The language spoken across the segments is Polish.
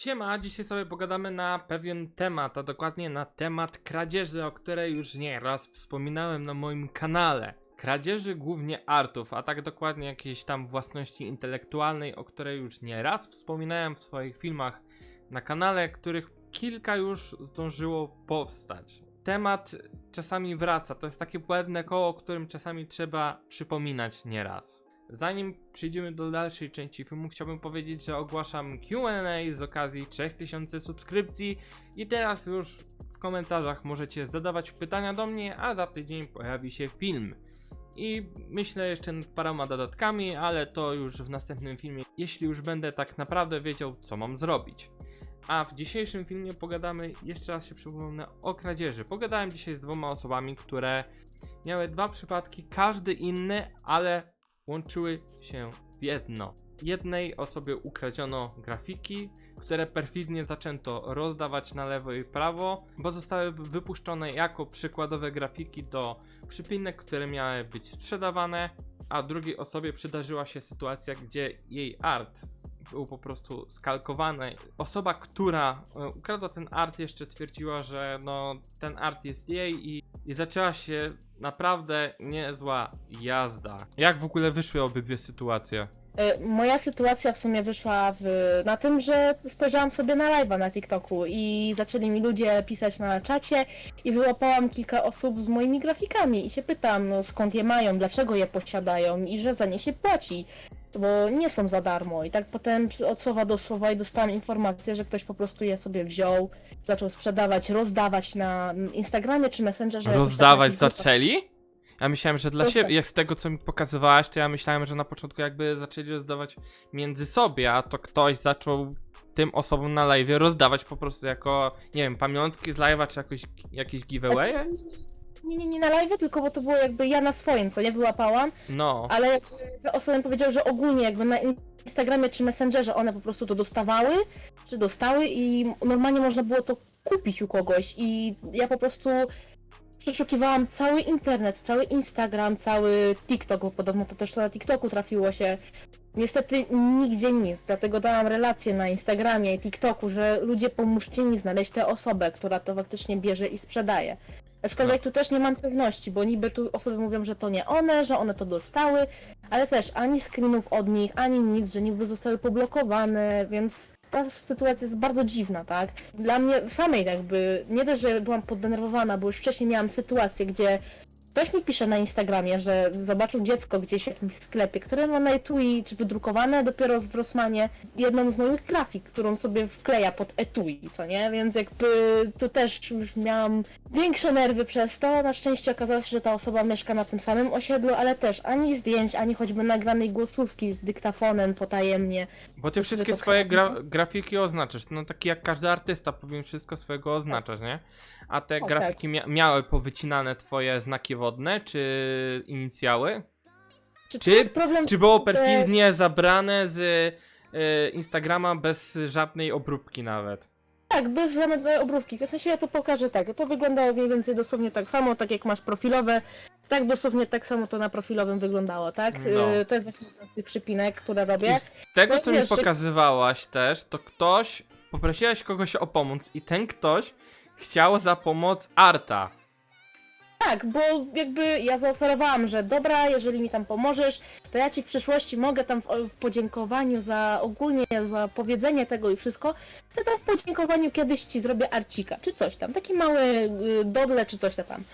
Siema, dzisiaj sobie pogadamy na pewien temat, a dokładnie na temat kradzieży, o której już nie raz wspominałem na moim kanale. Kradzieży głównie artów, a tak dokładnie jakiejś tam własności intelektualnej, o której już nie raz wspominałem w swoich filmach na kanale, których kilka już zdążyło powstać. Temat czasami wraca, to jest takie błędne koło, o którym czasami trzeba przypominać nieraz. Zanim przejdziemy do dalszej części filmu, chciałbym powiedzieć, że ogłaszam QA z okazji 3000 subskrypcji i teraz już w komentarzach możecie zadawać pytania do mnie, a za tydzień pojawi się film. I myślę jeszcze nad paroma dodatkami, ale to już w następnym filmie, jeśli już będę tak naprawdę wiedział, co mam zrobić. A w dzisiejszym filmie pogadamy, jeszcze raz się przypomnę, o kradzieży. Pogadałem dzisiaj z dwoma osobami, które miały dwa przypadki, każdy inny, ale łączyły się w jedno. Jednej osobie ukradziono grafiki, które perfidnie zaczęto rozdawać na lewo i prawo, bo zostały wypuszczone jako przykładowe grafiki do przypinek, które miały być sprzedawane, a drugiej osobie przydarzyła się sytuacja, gdzie jej art był po prostu skalkowany. Osoba, która e, ukradła ten art, jeszcze twierdziła, że no, ten art jest jej i, i zaczęła się naprawdę niezła jazda. Jak w ogóle wyszły obydwie sytuacje? E, Moja sytuacja w sumie wyszła w, na tym, że spojrzałam sobie na live'a na TikToku i zaczęli mi ludzie pisać na czacie i wyłapałam kilka osób z moimi grafikami i się pytam, no skąd je mają, dlaczego je posiadają i że za nie się płaci, bo nie są za darmo. I tak potem od słowa do słowa i dostałam informację, że ktoś po prostu je sobie wziął, zaczął sprzedawać, rozdawać na Instagramie czy Messengerze. Rozdawać zaczęli? Ja myślałem, że dla siebie, jak z tego co mi pokazywałaś, to ja myślałem, że na początku jakby zaczęli rozdawać między sobie, a to ktoś zaczął tym osobom na live rozdawać po prostu jako, nie wiem, pamiątki z live'a czy jakoś, jakiś giveaway? Nie, nie, nie na live, tylko bo to było jakby ja na swoim, co nie wyłapałam, No. ale jakby te osoby powiedziały, że ogólnie jakby na Instagramie czy Messengerze one po prostu to dostawały, czy dostały i normalnie można było to kupić u kogoś i ja po prostu przeszukiwałam cały internet, cały Instagram, cały TikTok, bo podobno to też to na TikToku trafiło się. Niestety nigdzie nic, dlatego dałam relację na Instagramie i TikToku, że ludzie pomóżcie mi znaleźć tę osobę, która to faktycznie bierze i sprzedaje. Aczkolwiek tu też nie mam pewności, bo niby tu osoby mówią, że to nie one, że one to dostały, ale też ani screenów od nich, ani nic, że niby zostały poblokowane, więc ta sytuacja jest bardzo dziwna, tak? Dla mnie samej jakby, nie też, że byłam poddenerwowana, bo już wcześniej miałam sytuację, gdzie ktoś mi pisze na Instagramie, że zobaczył dziecko gdzieś w jakimś sklepie, które ma na etui, czy wydrukowane dopiero w Rossmanie, jedną z moich grafik, którą sobie wkleja pod etui, co nie? Więc jakby tu też już miałam większe nerwy przez to. Na szczęście okazało się, że ta osoba mieszka na tym samym osiedlu, ale też ani zdjęć, ani choćby nagranej głosówki z dyktafonem potajemnie. Bo ty wszystkie swoje gra grafiki oznaczasz. No taki jak każdy artysta powinien wszystko swojego oznaczać, nie? A te O, grafiki mia miały powycinane twoje znaki wodne, czy inicjały? Czy, to Czy- jest problem? Czy było perfidnie zabrane z y, Instagrama bez żadnej obróbki nawet? Tak, bez żadnej obrówki. W sensie ja to pokażę tak. To wyglądało mniej więcej dosłownie tak samo, tak jak masz profilowe. Tak dosłownie tak samo to na profilowym wyglądało, tak? No. Y, To jest właśnie jeden z tych przypinek, które I robię. z tego No co mi wiesz, że- pokazywałaś też, to ktoś, poprosiłaś kogoś o pomoc i ten ktoś chciał za pomoc Arta. Tak, bo jakby ja zaoferowałam, że dobra, jeżeli mi tam pomożesz, to ja ci w przyszłości mogę tam w, w podziękowaniu za ogólnie za powiedzenie tego i wszystko, że tam w podziękowaniu kiedyś ci zrobię arcika, czy coś tam, taki mały y, dodle, czy coś tam.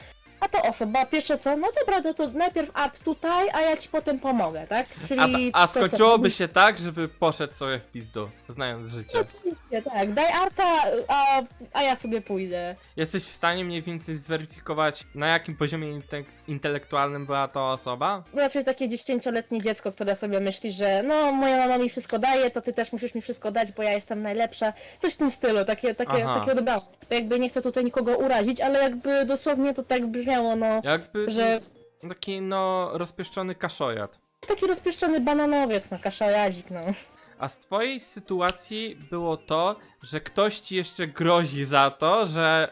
A to osoba pierwsze co, no dobra, to, to najpierw art tutaj, a ja ci potem pomogę, tak? Czyli A, a to, co skończyłoby się tak, żeby poszedł sobie w pizdu, znając życie. Oczywiście, tak, daj arta, a, a ja sobie pójdę. Jesteś w stanie mniej więcej zweryfikować, na jakim poziomie inte intelektualnym była to osoba? raczej takie dziesięcioletnie dziecko, które sobie myśli, że no moja mama mi wszystko daje, to ty też musisz mi wszystko dać, bo ja jestem najlepsza. Coś w tym stylu, takie, takie, Aha. takie odebrałam. Jakby nie chcę tutaj nikogo urazić, ale jakby dosłownie to tak brzmiało, no, Jakby że taki no rozpieszczony kaszojat. taki rozpieszczony bananowiec, no kaszojadzik, no. A z twojej sytuacji było to, że ktoś ci jeszcze grozi za to, że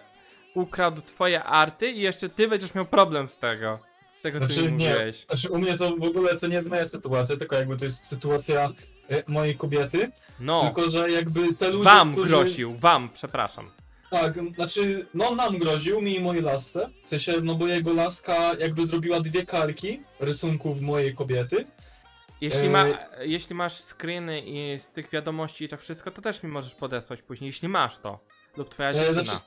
ukradł twoje arty i jeszcze ty będziesz miał problem z tego. Z tego co Znaczy, mi nie. mówiłeś. Znaczy u mnie to w ogóle to nie jest moja sytuacja, tylko jakby to jest sytuacja e, mojej kobiety, No, tylko że jakby te ludzie, wam którzy... groził, wam, przepraszam. Tak, znaczy, no nam groził, mi i mojej lasce. W sensie, no bo jego laska jakby zrobiła dwie kalki rysunków mojej kobiety. Jeśli, ma, Ej. jeśli masz screeny i z tych wiadomości i to wszystko, to też mi możesz podesłać później, jeśli masz to. Lub twoja E, dziewczyna. znaczy,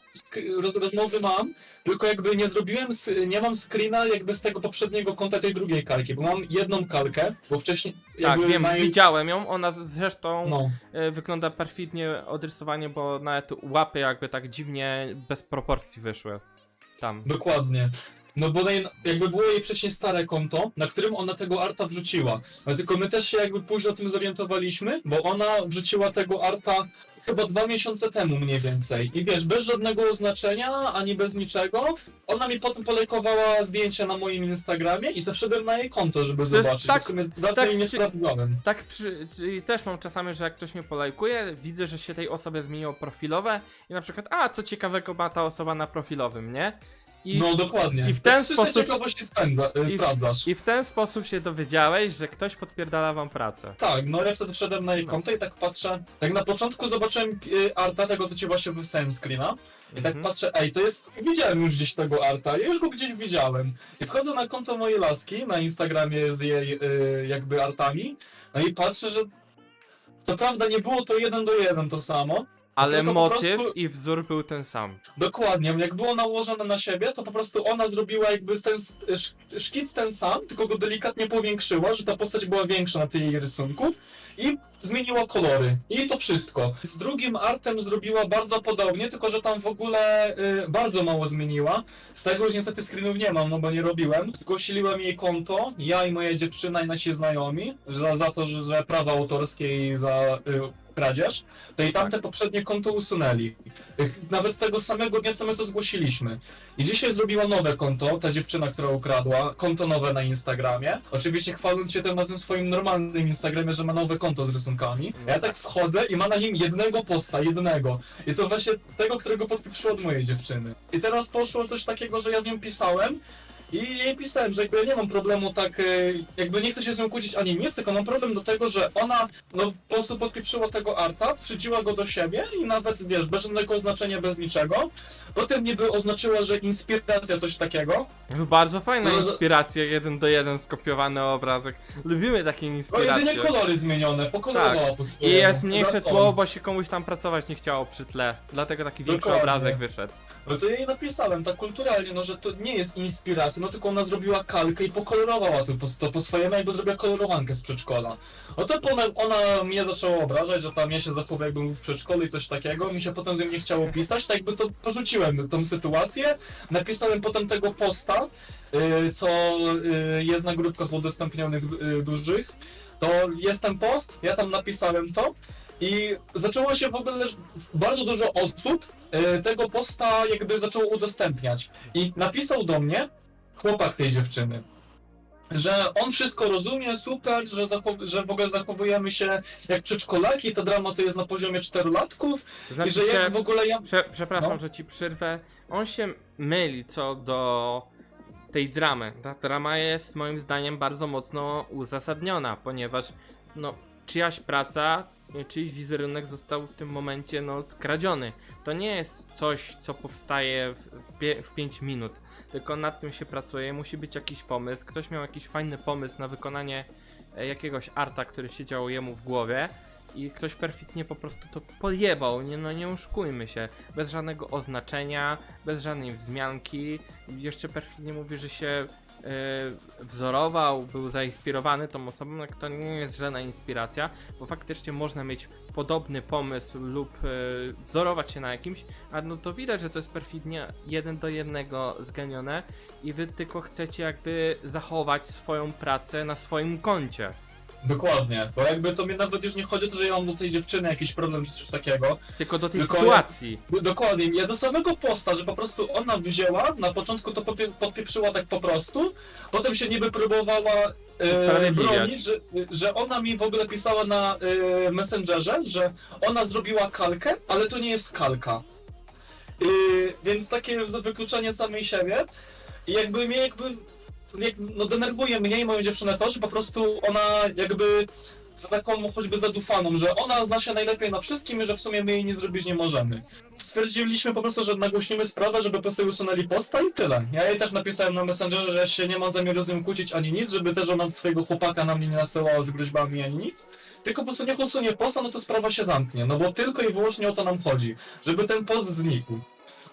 roz, rozmowy mam, tylko jakby nie zrobiłem, nie mam screena jakby z tego poprzedniego konta tej drugiej kalki, bo mam jedną kalkę, bo wcześniej tak, wiem, widziałem ją, ona zresztą No, e, wygląda perfidnie odrysowanie, bo nawet łapy jakby tak dziwnie bez proporcji wyszły. Tam. dokładnie. No bo jakby było jej wcześniej stare konto, na którym ona tego arta wrzuciła. No tylko my też się jakby późno o tym zorientowaliśmy, bo ona wrzuciła tego arta chyba dwa miesiące temu mniej więcej. I wiesz, bez żadnego oznaczenia, ani bez niczego. Ona mi potem polejkowała zdjęcia na moim Instagramie i zaszedłem na jej konto, żeby zobaczyć. tak- w sumie tak czy-. Tak, przy, czyli też mam czasami, że jak ktoś mnie polajkuje, widzę, że się tej osobie zmieniło profilowe i na przykład, a co ciekawego ma ta osoba na profilowym, nie? I, No dokładnie. i w ten tak czysto sposób- ciekawości spędza, I- sprawdzasz. I w ten sposób się dowiedziałeś, że ktoś podpierdala wam pracę. Tak, no ja wtedy wszedłem na jej No. konto i tak patrzę. Tak na początku zobaczyłem y, arta tego, co ci właśnie wysłałem screena. I tak Mhm. patrzę, ej, to jest. Widziałem już gdzieś tego arta, ja już go gdzieś widziałem. I wchodzę na konto mojej laski, na Instagramie z jej y, jakby artami. No i patrzę, że. Co prawda nie było to jeden do jeden to samo. Ale tylko po motyw prostu- i wzór był ten sam. Dokładnie, jak było nałożone na siebie, to po prostu ona zrobiła jakby ten s- sz, szkic ten sam, tylko go delikatnie powiększyła, że ta postać była większa na tej jej rysunku i zmieniła kolory. I to wszystko. Z drugim artem zrobiła bardzo podobnie, tylko że tam w ogóle y, bardzo mało zmieniła. Z tego już niestety screenów nie mam, no bo nie robiłem. Zgłosiliłem jej konto, ja i moja dziewczyna i nasi znajomi, że, za to, że, że prawa autorskie i za y, kradzież. To i tamte poprzednie konto usunęli. Nawet tego samego dnia, co my to zgłosiliśmy. I dzisiaj zrobiła nowe konto, ta dziewczyna, która ukradła, konto nowe na Instagramie. Oczywiście chwaląc się tym swoim normalnym Instagramie, że ma nowe konto z rysunkami. A ja tak wchodzę i ma na nim jednego posta, jednego. I to właśnie tego, którego podpiszę od mojej dziewczyny. I teraz poszło coś takiego, że ja z nią pisałem. I jej pisałem, że jakby ja nie mam problemu tak, e, jakby nie chcę się z nią kłócić ani nic, tylko mam problem do tego, że ona no po prostu podpieprzyła tego arta, strzydziła go do siebie i nawet, wiesz, bez żadnego oznaczenia, bez niczego. Potem niby oznaczyła, że inspiracja, coś takiego. Bardzo fajna No, no- inspiracja, jeden do jeden skopiowany obrazek. Lubimy takie No jedynie inspiracje. kolory zmienione, pokolorowała po I jest mniejsze tło, bo się komuś tam pracować nie chciało przy tle. Dlatego taki większy Dokładnie. obrazek wyszedł. No to jej napisałem tak kulturalnie, no że to nie jest inspiracja, no tylko ona zrobiła kalkę i pokolorowała to po, to po swojemu, jakby zrobiła kolorowankę z przedszkola. No to ona, ona mnie zaczęła obrażać, że tam ja się zachowuję jakbym był w przedszkolu i coś takiego, mi się potem z nią nie chciało pisać, tak jakby to porzuciłem tą sytuację, napisałem potem tego posta, y, co y, jest na grupkach udostępnionych y, dużych, to jest ten post, ja tam napisałem to i zaczęło się w ogóle bardzo dużo osób y, tego posta jakby zaczęło udostępniać. I napisał do mnie chłopak tej dziewczyny, że on wszystko rozumie, super, że, że w ogóle zachowujemy się jak przedszkolaki, ta drama to jest na poziomie czterolatków i Znaczy że się... jak w ogóle ja... Prze przepraszam, No. że ci przerwę. On się myli co do tej dramy. Ta drama jest moim zdaniem bardzo mocno uzasadniona, ponieważ no, czyjaś praca, czyjś wizerunek został w tym momencie no, skradziony. To nie jest coś, co powstaje w, w, pie- w 5 minut, tylko nad tym się pracuje, musi być jakiś pomysł. Ktoś miał jakiś fajny pomysł na wykonanie e, jakiegoś arta, który siedział jemu w głowie i ktoś perfidnie po prostu to podjebał, nie, no nie oszukujmy się, bez żadnego oznaczenia, bez żadnej wzmianki, jeszcze perfidnie mówi, że się e, wzorował, był zainspirowany tą osobą, jak to nie jest żadna inspiracja, bo faktycznie można mieć podobny pomysł lub e, wzorować się na jakimś, a no to widać, że to jest perfidnie jeden do jednego zganione i wy tylko chcecie jakby zachować swoją pracę na swoim koncie. Dokładnie, bo jakby to mnie nawet już nie chodzi o to, że ja mam do tej dziewczyny jakiś problem czy coś takiego, Tylko do tej Tylko ja- sytuacji. Dokładnie, ja do samego posta, że po prostu ona wzięła, na początku to popie- podpieprzyła tak po prostu, potem się niby próbowała e, Usprawiedliwiać. bronić, że, że ona mi w ogóle pisała na e, Messengerze, że ona zrobiła kalkę, ale to nie jest kalka. E, więc takie wykluczenie samej siebie i jakby mnie jakby no denerwuje mnie i moją dziewczynę to, że po prostu ona jakby za taką choćby zadufaną, że ona zna się najlepiej na wszystkim i że w sumie my jej nie zrobić nie możemy. Stwierdziliśmy po prostu, że nagłośnimy sprawę, żeby po prostu usunęli posta i tyle. Ja jej też napisałem na Messengerze, że ja się nie mam zamiaru z nią kłócić ani nic, żeby też ona swojego chłopaka na mnie nie nasyłała z groźbami ani nic. Tylko po prostu niech usunie posta, no to sprawa się zamknie. No bo tylko i wyłącznie o to nam chodzi. Żeby ten post znikł.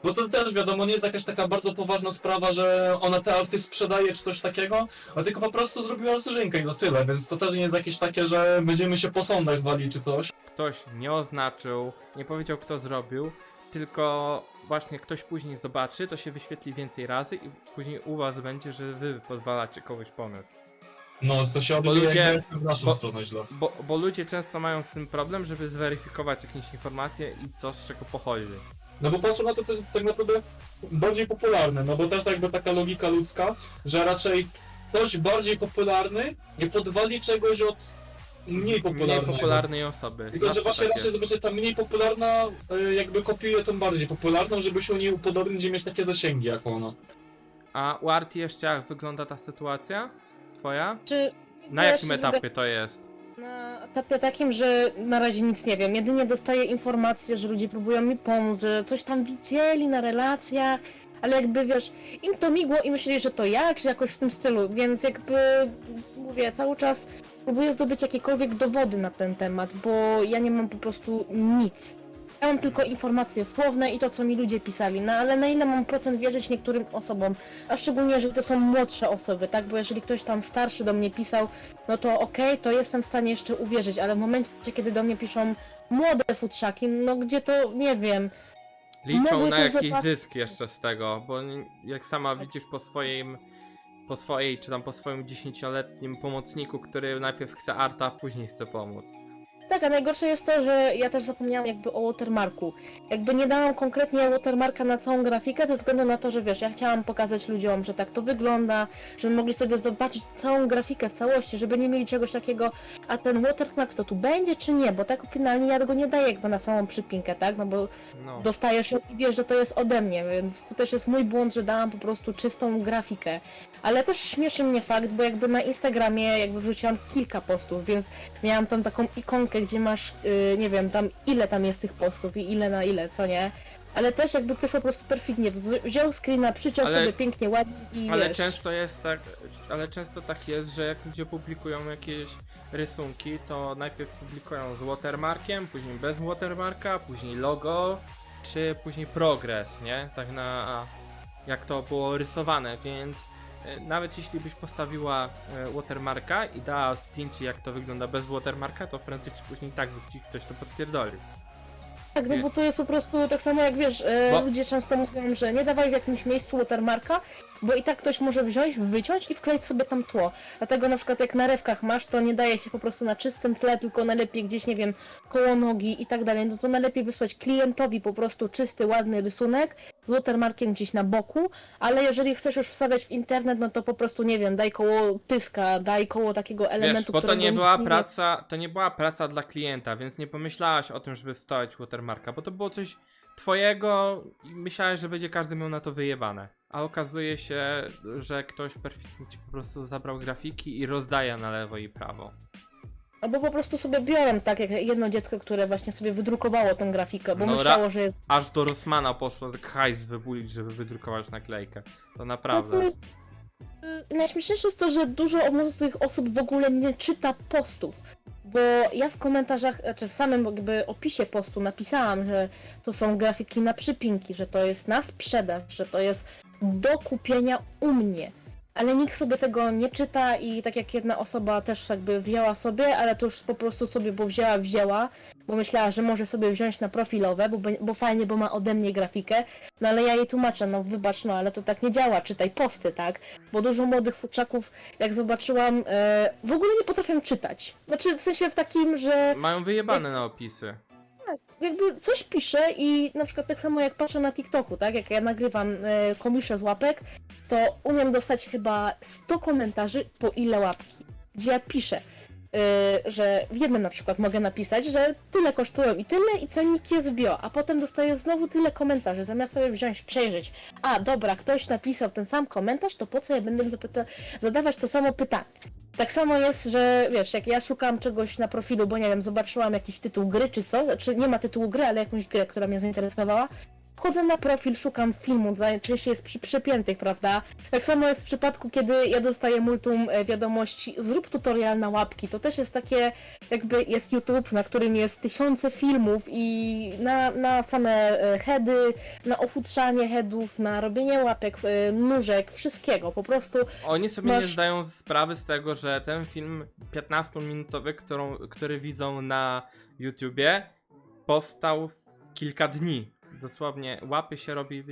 Bo to też wiadomo, nie jest jakaś taka bardzo poważna sprawa, że ona te arty sprzedaje czy coś takiego, a tylko po prostu zrobiła zrzynkę i to tyle, więc to też nie jest jakieś takie, że będziemy się po sądach wali czy coś. Ktoś nie oznaczył, nie powiedział kto zrobił, tylko właśnie ktoś później zobaczy, to się wyświetli więcej razy i później u was będzie, że wy pozwalacie kogoś pomóc. No, to się odbije ludzie- w naszą bo- stronę źle. Bo, bo ludzie często mają z tym problem, żeby zweryfikować jakieś informacje i co z czego pochodzi. No bo patrzę na to, co jest tak naprawdę bardziej popularne, no bo też jakby taka logika ludzka, że raczej ktoś bardziej popularny nie podwali czegoś od mniej Mniej popularnej osoby. Tylko, że właśnie tak raczej jest. zobaczcie, ta mniej popularna y, jakby kopiuje tą bardziej popularną, żeby się u niej upodobnić i mieć takie zasięgi jak ona. A u Arti jeszcze jak wygląda ta sytuacja? Twoja? Czy Na Ja jakim etapie to jest? Na etapie takim, że na razie nic nie wiem. Jedynie dostaję informacje, że ludzie próbują mi pomóc, że coś tam widzieli na relacjach, ale jakby wiesz, im to migło i myśleli, że to ja, czy jakoś w tym stylu, więc jakby mówię, cały czas próbuję zdobyć jakiekolwiek dowody na ten temat, bo ja nie mam po prostu nic. Ja mam tylko informacje słowne i to, co mi ludzie pisali, no ale na ile mam procent wierzyć niektórym osobom, a szczególnie, jeżeli to są młodsze osoby, tak? Bo jeżeli ktoś tam starszy do mnie pisał, no to okej, to jestem w stanie jeszcze uwierzyć, ale w momencie, kiedy do mnie piszą młode futrzaki, no gdzie to, nie wiem, Liczą Mogły na coś jakiś zobaczyć. zysk jeszcze z tego, bo jak sama widzisz po swoim, po swojej, czy tam po swoim dziesięcioletnim pomocniku, który najpierw chce arta, a później chce pomóc. Tak, a najgorsze jest to, że ja też zapomniałam jakby o watermarku. Jakby nie dałam konkretnie watermarka na całą grafikę, ze względu na to, że wiesz, ja chciałam pokazać ludziom, że tak to wygląda, żeby mogli sobie zobaczyć całą grafikę w całości, żeby nie mieli czegoś takiego, a ten watermark to tu będzie czy nie, bo tak finalnie ja go nie daję jakby na samą przypinkę, tak, no bo No. dostajesz ją i wiesz, że to jest ode mnie, więc to też jest mój błąd, że dałam po prostu czystą grafikę. Ale też śmieszy mnie fakt, bo jakby na Instagramie jakby wrzuciłam kilka postów, więc miałam tam taką ikonkę, gdzie masz, yy, nie wiem, tam ile tam jest tych postów i ile na ile, co nie? Ale też jakby ktoś po prostu perfidnie wz- wziął screena, przyciął Ale- sobie pięknie ładnie i Ale wiesz... często jest tak, ale często tak jest, że jak ludzie publikują jakieś rysunki, to najpierw publikują z watermarkiem, później bez watermarka, później logo, czy później progres, nie? Tak na jak to było rysowane, więc nawet jeśli byś postawiła e, watermarka i dała zdjęcie jak to wygląda bez watermarka, to prędzej czy później tak by ci ktoś to potwierdoli. Tak, no bo to jest po prostu tak samo jak wiesz, e, Bo- ludzie często mówią, że nie dawaj w jakimś miejscu watermarka, bo i tak ktoś może wziąć, wyciąć i wkleić sobie tam tło. Dlatego na przykład jak na rewkach masz, to nie daje się po prostu na czystym tle, tylko najlepiej gdzieś, nie wiem, koło nogi i tak dalej. No to najlepiej wysłać klientowi po prostu czysty, ładny rysunek z watermarkiem gdzieś na boku, ale jeżeli chcesz już wstawiać w internet, no to po prostu, nie wiem, daj koło pyska, daj koło takiego elementu, Wiesz, bo to którego nie nikt była wie. praca, to nie była praca dla klienta, więc nie pomyślałaś o tym, żeby wstawić watermarka, bo to było coś twojego i myślałeś, że będzie każdy miał na to wyjebane. A okazuje się, że ktoś perfidnie ci po prostu zabrał grafiki i rozdaje na lewo i prawo. Albo po prostu sobie biorę tak jak jedno dziecko, które właśnie sobie wydrukowało tą grafikę, bo No, myślało, że jest Aż do Rossmana poszło tak hajs wybulić, żeby wydrukować naklejkę. To No naprawdę. to jest... y, Najśmieszniejsze jest to, że dużo młodych osób w ogóle nie czyta postów. Bo ja w komentarzach, czy w samym jakby opisie postu napisałam, że to są grafiki na przypinki, że to jest na sprzedaż, że to jest do kupienia u mnie. Ale nikt sobie tego nie czyta i tak jak jedna osoba też jakby wzięła sobie, ale to już po prostu sobie, bo wzięła, wzięła, bo myślała, że może sobie wziąć na profilowe, bo, bo fajnie, bo ma ode mnie grafikę, no ale ja jej tłumaczę, no wybacz, no ale to tak nie działa, czytaj posty, tak? Bo dużo młodych futrzaków, jak zobaczyłam, e, w ogóle nie potrafią czytać. Znaczy w sensie w takim, że Mają wyjebane na opisy. Jakby coś piszę i na przykład tak samo jak patrzę na TikToku, tak? Jak ja nagrywam komisze z łapek, to umiem dostać chyba 100 komentarzy po ile łapki. Gdzie ja piszę. Y, że w jednym na przykład mogę napisać, że tyle kosztują i tyle i cenik jest bio, a potem dostaję znowu tyle komentarzy, zamiast sobie wziąć, przejrzeć, a dobra, ktoś napisał ten sam komentarz, to po co ja będę zapyta- zadawać to samo pytanie? Tak samo jest, że wiesz, jak ja szukam czegoś na profilu, bo nie wiem, zobaczyłam jakiś tytuł gry czy co, czy nie ma tytułu gry, ale jakąś grę, która mnie zainteresowała, wchodzę na profil, szukam filmu, najczęściej jest przy, przypiętych, prawda? Tak samo jest w przypadku, kiedy ja dostaję multum e, wiadomości, zrób tutorial na łapki, to też jest takie, jakby jest YouTube, na którym jest tysiące filmów i na, na same e, heady, na ofutrzanie headów, na robienie łapek, e, nóżek, wszystkiego, po prostu Oni sobie nie Masz- zdają sprawy z tego, że ten film 15-minutowy, którą, który widzą na YouTubie, powstał w kilka dni. Dosłownie łapy się robi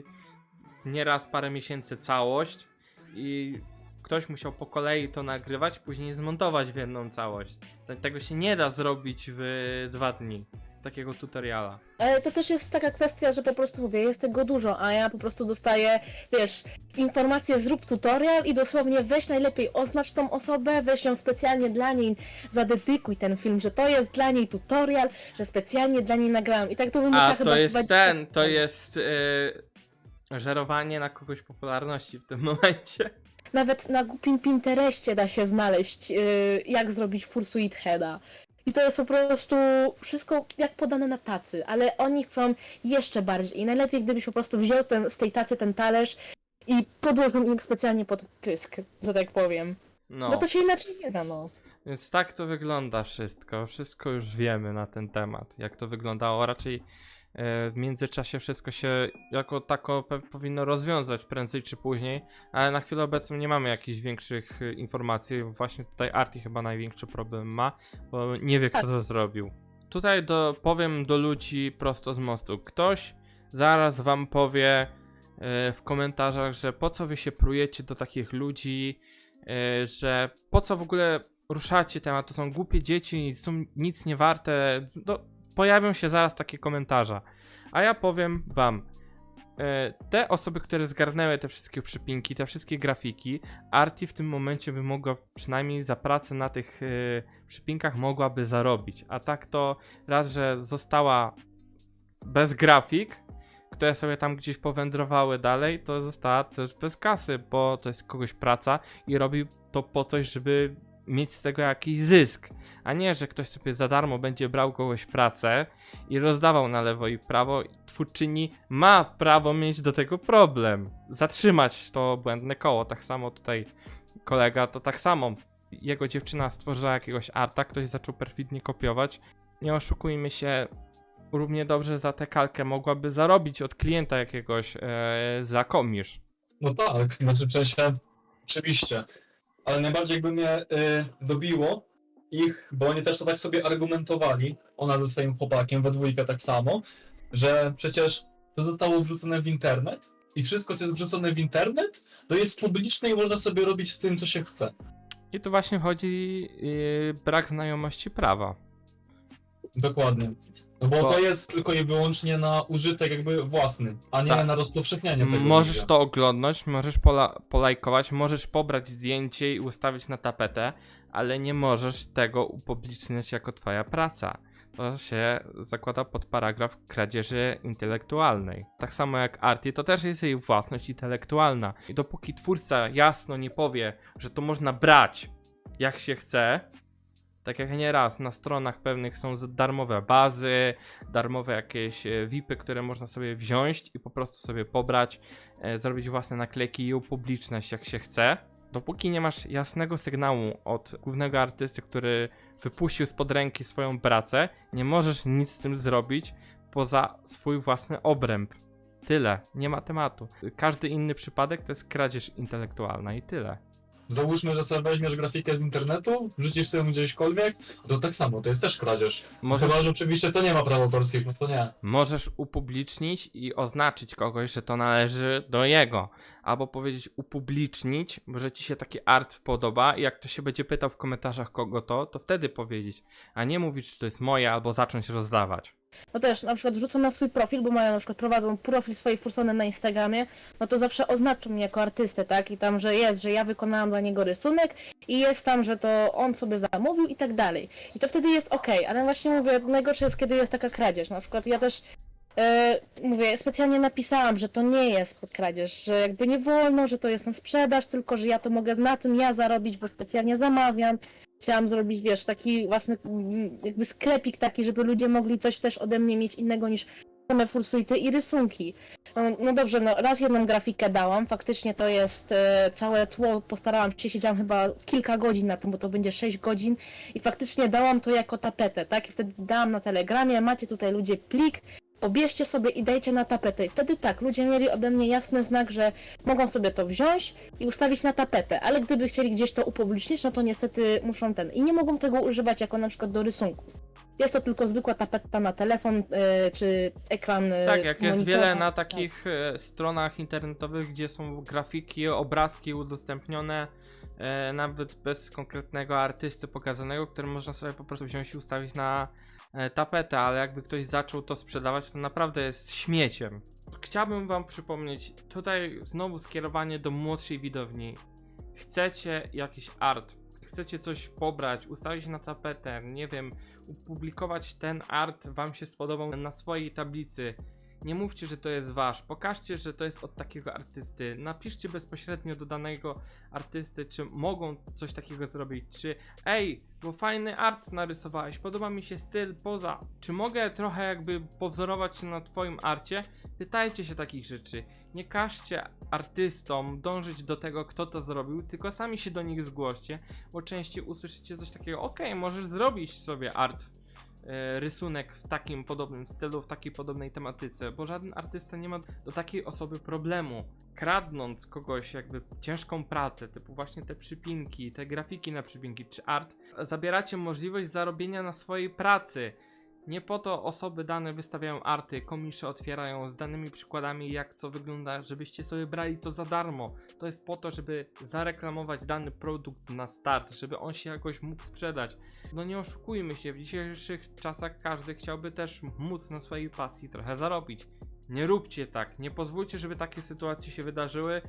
nieraz parę miesięcy całość i ktoś musiał po kolei to nagrywać, później zmontować w jedną całość. Te- Tego się nie da zrobić w dwa dni. Takiego tutoriala. Ale to też jest taka kwestia, że po prostu mówię, jest tego dużo, a ja po prostu dostaję, wiesz, informacje, zrób tutorial i dosłownie weź najlepiej oznacz tą osobę, weź ją specjalnie dla niej, zadedykuj ten film, że to jest dla niej tutorial, że specjalnie dla niej nagrałam. I tak to bym musiała A chyba to jest 20 ten, to jest yy, żerowanie na kogoś popularności w tym momencie. Nawet na głupim Pinterestie da się znaleźć, yy, jak zrobić Fursuit Heada. I to jest po prostu wszystko jak podane na tacy, ale oni chcą jeszcze bardziej. I najlepiej, gdybyś po prostu wziął ten, z tej tacy ten talerz i podłożył im specjalnie pod pysk, że tak powiem. No. Bo to się inaczej nie da, no. Więc tak to wygląda wszystko. Wszystko już wiemy na ten temat, jak to wyglądało. Raczej w międzyczasie wszystko się jako tako powinno rozwiązać prędzej czy później, ale na chwilę obecną nie mamy jakichś większych e, informacji. Właśnie tutaj Arti chyba największy problem ma, bo nie wie kto Tak. to zrobił. Tutaj do, powiem do ludzi prosto z mostu. Ktoś zaraz wam powie e, w komentarzach, że po co wy się prujecie do takich ludzi, e, że po co w ogóle ruszacie temat, to są głupie dzieci są nic nie warte. No, pojawią się zaraz takie komentarze. A ja powiem wam, e, te osoby, które zgarnęły te wszystkie przypinki, te wszystkie grafiki, Arti w tym momencie by mogła przynajmniej za pracę na tych e, przypinkach mogłaby zarobić. A tak to raz, że została bez grafik, które sobie tam gdzieś powędrowały dalej, to została też bez kasy, bo to jest kogoś praca i robi to po coś, żeby mieć z tego jakiś zysk, a nie, że ktoś sobie za darmo będzie brał kogoś pracę i rozdawał na lewo i prawo. Twórczyni ma prawo mieć do tego problem, zatrzymać to błędne koło. Tak samo tutaj kolega, to tak samo. Jego dziewczyna stworzyła jakiegoś arta, ktoś zaczął perfidnie kopiować. Nie oszukujmy się, równie dobrze za tę kalkę mogłaby zarobić od klienta jakiegoś e, za komisz. No tak, znaczy w sensie, oczywiście. Ale najbardziej jakby mnie y, dobiło ich, bo oni też to tak sobie argumentowali, ona ze swoim chłopakiem, we dwójkę tak samo, że przecież to zostało wrzucone w internet i wszystko, co jest wrzucone w internet, to jest publiczne i można sobie robić z tym, co się chce. I tu właśnie chodzi yy, brak znajomości prawa. Dokładnie. No bo Bo- to jest tylko i wyłącznie na użytek jakby własny, a nie Tak. na rozpowszechnianie tego. Możesz nigdzie. to oglądnąć, możesz pola- polajkować, możesz pobrać zdjęcie i ustawić na tapetę, ale nie możesz tego upubliczniać jako twoja praca. To się zakłada pod paragraf kradzieży intelektualnej. Tak samo jak Arti, to też jest jej własność intelektualna. I dopóki twórca jasno nie powie, że to można brać jak się chce, tak jak nieraz na stronach pewnych są darmowe bazy, darmowe jakieś e, VIPy, które można sobie wziąć i po prostu sobie pobrać, e, zrobić własne naklejki i upubliczniać jak się chce. Dopóki nie masz jasnego sygnału od głównego artysty, który wypuścił spod ręki swoją pracę, nie możesz nic z tym zrobić poza swój własny obręb. Tyle, nie ma tematu. Każdy inny przypadek to jest kradzież intelektualna i tyle. Załóżmy, że sobie weźmiesz grafikę z internetu, wrzucisz sobie gdzieśkolwiek, to tak samo, to jest też kradzież. Możesz, Chyba, że oczywiście to nie ma praw autorskich, no to nie. możesz upublicznić i oznaczyć kogoś, że to należy do jego. Albo powiedzieć upublicznić, że ci się taki art podoba i jak ktoś się będzie pytał w komentarzach kogo to, to wtedy powiedzieć. A nie mówić, że to jest moje albo zacząć rozdawać. No też na przykład wrzucą na swój profil, bo mają na przykład prowadzą profil swojej fursony na Instagramie, no to zawsze oznaczą mnie jako artystę, tak? I tam, że jest, że ja wykonałam dla niego rysunek i jest tam, że to on sobie zamówił i tak dalej. I to wtedy jest okej, ale właśnie mówię, najgorsze jest, kiedy jest taka kradzież. Na przykład ja też e, mówię, specjalnie napisałam, że to nie jest pod kradzież, że jakby nie wolno, że to jest na sprzedaż, tylko że ja to mogę na tym ja zarobić, bo specjalnie zamawiam. Chciałam zrobić, wiesz, taki własny mm, jakby sklepik taki, żeby ludzie mogli coś też ode mnie mieć innego niż same fursuity i rysunki. No, no dobrze, no raz jedną grafikę dałam, faktycznie to jest e, całe tło, postarałam się, siedziałam chyba kilka godzin na tym, bo to będzie 6 godzin i faktycznie dałam to jako tapetę, tak? I wtedy dałam na telegramie, macie tutaj ludzie plik, pobierzcie sobie i dajcie na tapetę. I wtedy tak, ludzie mieli ode mnie jasny znak, że mogą sobie to wziąć i ustawić na tapetę, ale gdyby chcieli gdzieś to upublicznić, no to niestety muszą ten. I nie mogą tego używać jako na przykład do rysunku. Jest to tylko zwykła tapeta na telefon e, czy ekran. e, Tak, jak jest wiele na takich e, stronach internetowych, gdzie są grafiki, obrazki udostępnione, nawet bez konkretnego artysty pokazanego, który można sobie po prostu wziąć i ustawić na tapetę, ale jakby ktoś zaczął to sprzedawać, to naprawdę jest śmieciem. Chciałbym wam przypomnieć, tutaj znowu skierowanie do młodszej widowni. Chcecie jakiś art, chcecie coś pobrać, ustawić na tapetę, nie wiem, opublikować ten art wam się spodobał na swojej tablicy. Nie mówcie, że to jest wasz. Pokażcie, że to jest od takiego artysty. Napiszcie bezpośrednio do danego artysty, czy mogą coś takiego zrobić. Czy ej, bo fajny art narysowałeś, podoba mi się styl poza. Czy mogę trochę jakby powzorować się na twoim arcie? Pytajcie się takich rzeczy. Nie każcie artystom dążyć do tego, kto to zrobił, tylko sami się do nich zgłoście, bo częściej usłyszycie coś takiego, okej, możesz zrobić sobie art rysunek w takim podobnym stylu, w takiej podobnej tematyce, bo żaden artysta nie ma do takiej osoby problemu. Kradnąc kogoś jakby ciężką pracę, typu właśnie te przypinki, te grafiki na przypinki czy art, zabieracie możliwość zarobienia na swojej pracy. Nie po to osoby dane wystawiają arty, komisze otwierają z danymi przykładami jak co wygląda, żebyście sobie brali to za darmo. To jest po to, żeby zareklamować dany produkt na start, żeby on się jakoś mógł sprzedać. No nie oszukujmy się, w dzisiejszych czasach każdy chciałby też móc na swojej pasji trochę zarobić. Nie róbcie tak, nie pozwólcie, żeby takie sytuacje się wydarzyły.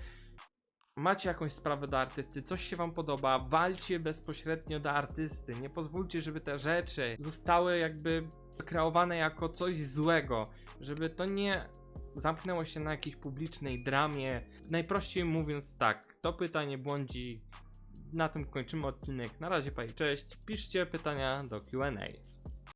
Macie jakąś sprawę do artysty, coś się wam podoba, walcie bezpośrednio do artysty. Nie pozwólcie, żeby te rzeczy zostały jakby kreowane jako coś złego, żeby to nie zamknęło się na jakiejś publicznej dramie. Najprościej mówiąc tak, to pytanie błądzi. Na tym kończymy odcinek. Na razie, panie, cześć. Piszcie pytania do QA.